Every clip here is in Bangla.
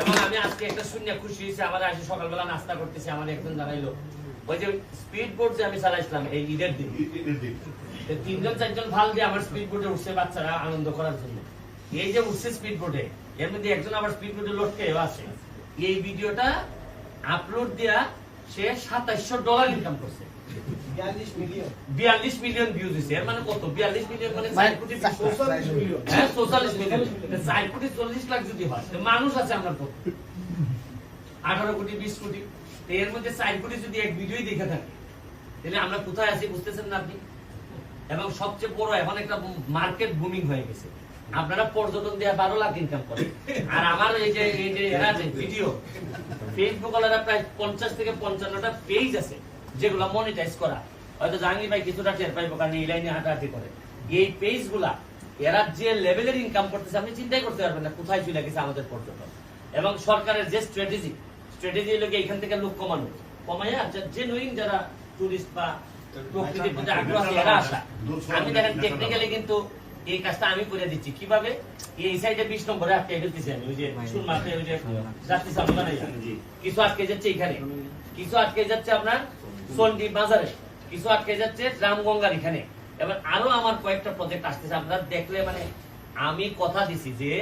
এবং আমি আজকে একটা শূন্য খুশি হয়েছি আমার আসে সকালবেলা নাস্তা করতেছি আমার একজন জানাইলো ওই যে স্পিড বোট যে আমি চালাইছিলাম এই ঈদের দিন। তিনজন চারজন ভালো দিয়ে আমার স্পিড বোটে উঠছে বাচ্চারা আনন্দ করার জন্য। এই যে উঠছে স্পিড বোটে এর মধ্যে একজন আবার স্পিড বোটে লটকেও আছে। এই ভিডিওটা আপলোড দেয়া সে সাতাইশশো ডলার ইনকাম করছে। বিয়াল্লিশ মিলিয়ন ভিউজ হয়েছে এর মানে কত? বিয়াল্লিশ মিলিয়ন মানে চার কোটি হ্যাঁ চৌচল্লিশ মিলিয়ন চার কোটি চল্লিশ লাখ যদি হয় মানুষ আছে আমরা কত আঠারো কোটি বিশ কোটি। এর মধ্যে চার কোটি যদি এক ভিডিওই দেখে থাকে তাহলে আমরা কোথায় আছি বুঝতেছেন না আপনি? এবং সবচেয়ে বড় এখন একটা মার্কেট বুমিং হয়ে গেছে। আপনারা পর্যটন দেওয়া বারো লাখ ইনকাম করেন। আর আমার এই যে এই যে ভিডিও ফেসবুক প্রায় পঞ্চাশ থেকে পঞ্চান্নটা পেজ আছে। যেগুলো মনিটাইজ করা। হয়তো জাহাঙ্গীর ভাই কিছুটা টের পাইবো কারণ এই লাইনে হাঁটাহাঁটি করে। এই পেজগুলা এরা যে লেভেলের ইনকাম করতেছে আপনি চিন্তাই করতে পারবেন না কোথায় চলে গেছে আমাদের পর্যটন এবং সরকারের যে স্ট্র্যাটেজি স্ট্র্যাটেজি লোকে এখান থেকে লোক কমানো। কমাইয়া যারা টুরিস্ট বা প্রকৃতির প্রতি আগ্রহ এরা আসা। আমি দেখেন টেকনিক্যালি কিন্তু এই কাজটা আমি করে দিচ্ছি। কীভাবে? এই সাইডে বিশ নম্বরে আটকে ফেলতেছি আমি ওই যে ওই যে যাত্রী সামনে কিছু আটকে যাচ্ছে এখানে। কিছু আটকে যাচ্ছে আপনার সন্ডি বাজারে। কিছু আটকে যাচ্ছে রামগঙ্গার এখানে। এবার আরও আমার কয়েকটা প্রজেক্ট আসতেছে, আপনারা দেখলে মানে আমি কথা দিছি যে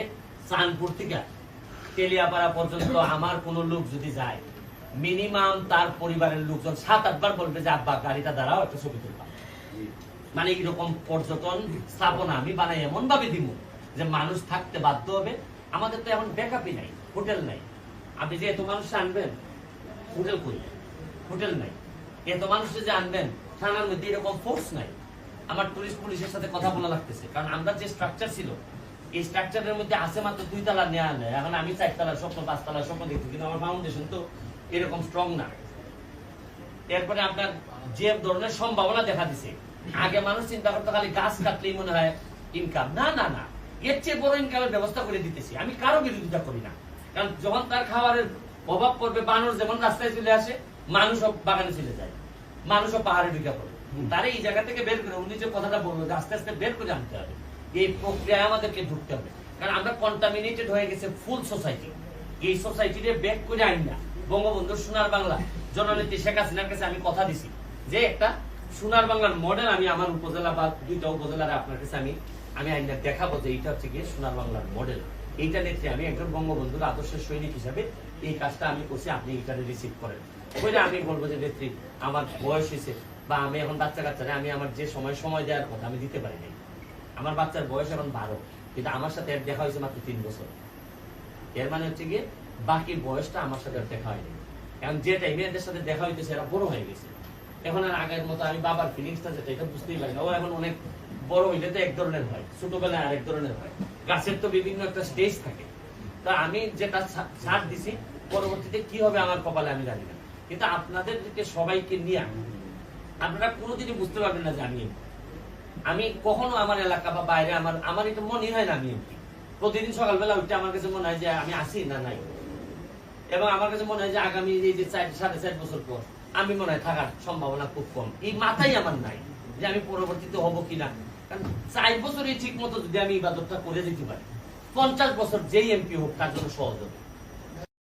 চাঁদপুর থেকে তেলিয়াপাড়া পর্যন্ত আমার কোন লোক যদি যায় মিনিমাম তার পরিবারের লোকজন সাত আটবার বলবে যে, আব্বা, গাড়িটা দাঁড়াও, একটা ছবি তুলবা। মানে এরকম পর্যটন স্থাপনা আমি বানাই এমন ভাবে দিব যে মানুষ থাকতে বাধ্য হবে। আমাদের তো এমন ব্যাকআপই নাই হোটেল নাই। আপনি যে এত মানুষ আনবেন হোটেল কই? হোটেল নাই। এত মানুষ যে আনবেন থানার মধ্যে এরকম ফোর্স নাই। আমার টুরিস্ট পুলিশের সাথে কথা বলা লাগতেছে। কারণ আমরা যে স্ট্রাকচার ছিল, এই স্ট্রাকচারের মধ্যে আছে মাত্র দুই তালা নেওয়া নেয় এখন আমি চারতলার স্বপ্ন পাঁচতলার স্বপ্ন দেখছি, কিন্তু আমার ফাউন্ডেশন তো এরকম স্ট্রং না। এরপরে আপনার যে ধরনের সম্ভাবনা দেখা দিছে, আগে মানুষ চিন্তা করতো খালি গাছ কাটলেই মনে হয় ইনকাম না না না। এর চেয়ে বড় ইনকামের ব্যবস্থা করে দিতেছি। আমি কারও বিরোধিতা করি না। কারণ যখন তার খাবারের অভাব পড়বে মানুষ যেমন রাস্তায় চলে আসে মানুষও বাগানে চলে যায়। মানুষও পাহাড়ে ঢুকে পড়ে। তারে এই জায়গা থেকে বের করে উনি যে কথাটা বলল আস্তে আস্তে বের করে আনতে হবে। এই প্রক্রিয়ায় আমাদেরকে ঢুকতে হবে। কারণ আমরা কন্টামিনেটেড হয়ে গেছে ফুল সোসাইটি এই সোসাইটিতে বের করে আইন না। বঙ্গবন্ধুর সোনার বাংলা। জননেত্রী শেখ হাসিনার কাছে আমি কথা দিছি যে একটা সোনার বাংলার মডেল আমি আমার উপজেলা বা দুইটা উপজেলার আপনার কাছে আমি আমি আইনটা দেখাবো যে এইটা হচ্ছে গিয়ে সোনার বাংলার মডেল এইটা নেত্রী আমি একজন বঙ্গবন্ধুর আদর্শের সৈনিক হিসাবে এই কাজটা আমি করছি আপনি এইটা রিসিভ করেন। ওইটা আমি বলব যে, নেত্রী, আমার বয়স হয়েছে বা আমি এখন বাচ্চা কাচ্চারা আমি আমার যে সময় সময় দেওয়ার কথা আমি দিতে পারি নাই। আমার বাচ্চার বয়স এখন বারো, কিন্তু আমার সাথে এর দেখা হয়েছে মাত্র তিন বছর। এর মানে হচ্ছে গিয়ে, বাকি বয়সটা আমার সাথে দেখা হয়নি। এখন যে টাইমে এদের সাথে দেখা হইতেছে, এরা বড় হয়ে গেছে। এখন আর আগের মতো আমি বাবার ফিলিংসটা যেটা, এটা বুঝতেই পারি না। ও এখন অনেক বড় হইলে তো এক ধরনের হয় ছোটবেলায় আরেক ধরনের হয় গাছের তো বিভিন্ন একটা স্টেজ থাকে। তা আমি যেটা ছাড় দিছি, পরবর্তীতে কি হবে আমার কপালে আমি জানি না। কিন্তু আপনাদেরকে সবাইকে নিয়ে আপনারা কোনোদিনই বুঝতে পারবেন না যে আমি আমি কখনো আমার এলাকা বা বাইরে আমার আমার এটা মনে হয় না আমি প্রতিদিন সকালবেলা উঠতে আমার কাছে মনে হয় যে আমি আসি না নাই। এবং আমার কাছে মনে হয় যে আগামী এই যে চার, সাড়ে চার বছর পর আমি মনে হয় থাকার সম্ভাবনা খুব কম। এই মাথাই আমার নাই যে আমি পরবর্তীতে হব কিনা। কারণ চার বছরই ঠিক মতো যদি আমি ইবাদতটা করে দিতে পারি, পঞ্চাশ বছর যেই এমপি হোক, তার জন্য সহজ হবে।